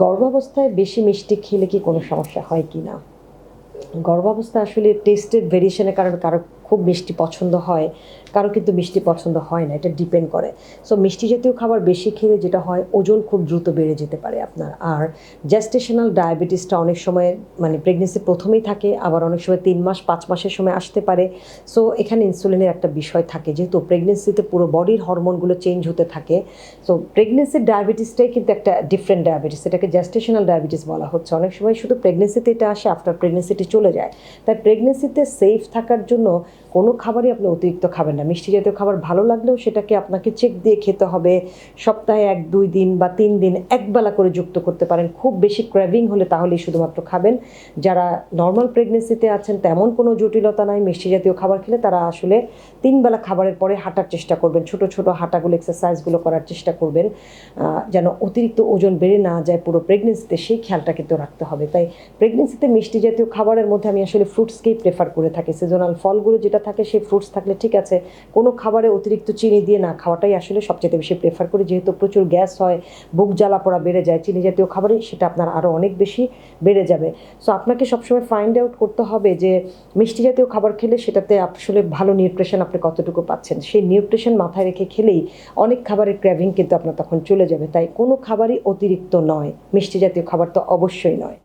গর্ভাবস্থায় বেশি মিষ্টি খেলে কি কোনো সমস্যা হয় কি না গর্ভাবস্থা আসলে টেস্টের ভেরিয়েশনের কারণে কারও খুব মিষ্টি পছন্দ হয়। কারও কিন্তু মিষ্টি পছন্দ হয় না, এটা ডিপেন্ড করে। সো মিষ্টি জাতীয় খাবার বেশি খেলে যেটা হয়, ওজন খুব দ্রুত বেড়ে যেতে পারে আপনার। আর জ্যাস্টেশনাল ডায়াবেটিসটা অনেক সময় মানে প্রেগনেন্সি প্রথমেই থাকে, আবার অনেক সময় তিন মাস, পাঁচ মাসের সময় আসতে পারে। সো এখানে ইনসুলিনের একটা বিষয় থাকে, যেহেতু প্রেগনেন্সিতে পুরো বডির হরমোনগুলো চেঞ্জ হতে থাকে। সো প্রেগনেন্সির ডায়াবেটিসটাই কিন্তু একটা ডিফারেন্ট ডায়াবেটিস এটাকে জ্যাস্টেশনাল ডায়াবেটিস বলা হচ্ছে। অনেক সময় শুধু প্রেগনেন্সিতে এটা আসে আফটার প্রেগনেন্সিটি চলে যায়। তাই প্রেগনেন্সিতে সেফ থাকার জন্য কোনো খাবারই আপনি অতিরিক্ত খাবেন না। মিষ্টি জাতীয় খাবার ভালো লাগলেও সেটাকে আপনাকে চেক দিয়ে খেতে হবে। সপ্তাহে এক, দুই দিন বা তিন দিন একবেলা করে যুক্ত করতে পারেন। খুব বেশি ক্র্যাভিং হলে তাহলেই শুধুমাত্র খাবেন। যারা নর্মাল প্রেগনেন্সিতে আছেন তেমন কোনো জটিলতা নাই। মিষ্টি জাতীয় খাবার খেলে তারা আসলে তিনবেলা খাবারের পরে হাঁটার চেষ্টা করবেন। ছোট ছোট হাঁটাগুলো এক্সারসাইজগুলো করার চেষ্টা করবেন। যেন অতিরিক্ত ওজন বেড়ে না যায় পুরো প্রেগনেন্সিতে সেই খেয়ালটা কিন্তু রাখতে হবে। তাই প্রেগনেন্সিতে মিষ্টি জাতীয় খাবারের মধ্যে আমি আসলে ফ্রুটসকেই প্রেফার করে থাকি। সিজনাল ফলগুলো যেটা থাকে সেই ফ্রুটস থাকলে ঠিক আছে। কোনো খাবারে অতিরিক্ত চিনি দিয়ে না খাওয়াটাই আসলে সবচেয়ে বেশি প্রেফার করি। যেহেতু প্রচুর গ্যাস হয়, বুক জ্বালা পড়া বেড়ে যায়, চিনি জাতীয় খাবারে সেটা আপনার আরও অনেক বেশি বেড়ে যাবে। সো আপনাকে সবসময় ফাইন্ড আউট করতে হবে যে মিষ্টি জাতীয় খাবার খেলে সেটাতে আসলে ভালো নিউট্রিশন আপনি কতটুকু পাচ্ছেন। সেই নিউট্রিশন মাথায় রেখে খেলেই অনেক খাবারের ক্র্যাভিং কিন্তু আপনার তখন চলে যাবে। তাই কোনো খাবারই অতিরিক্ত নয়। মিষ্টি জাতীয় খাবার তো অবশ্যই নয়।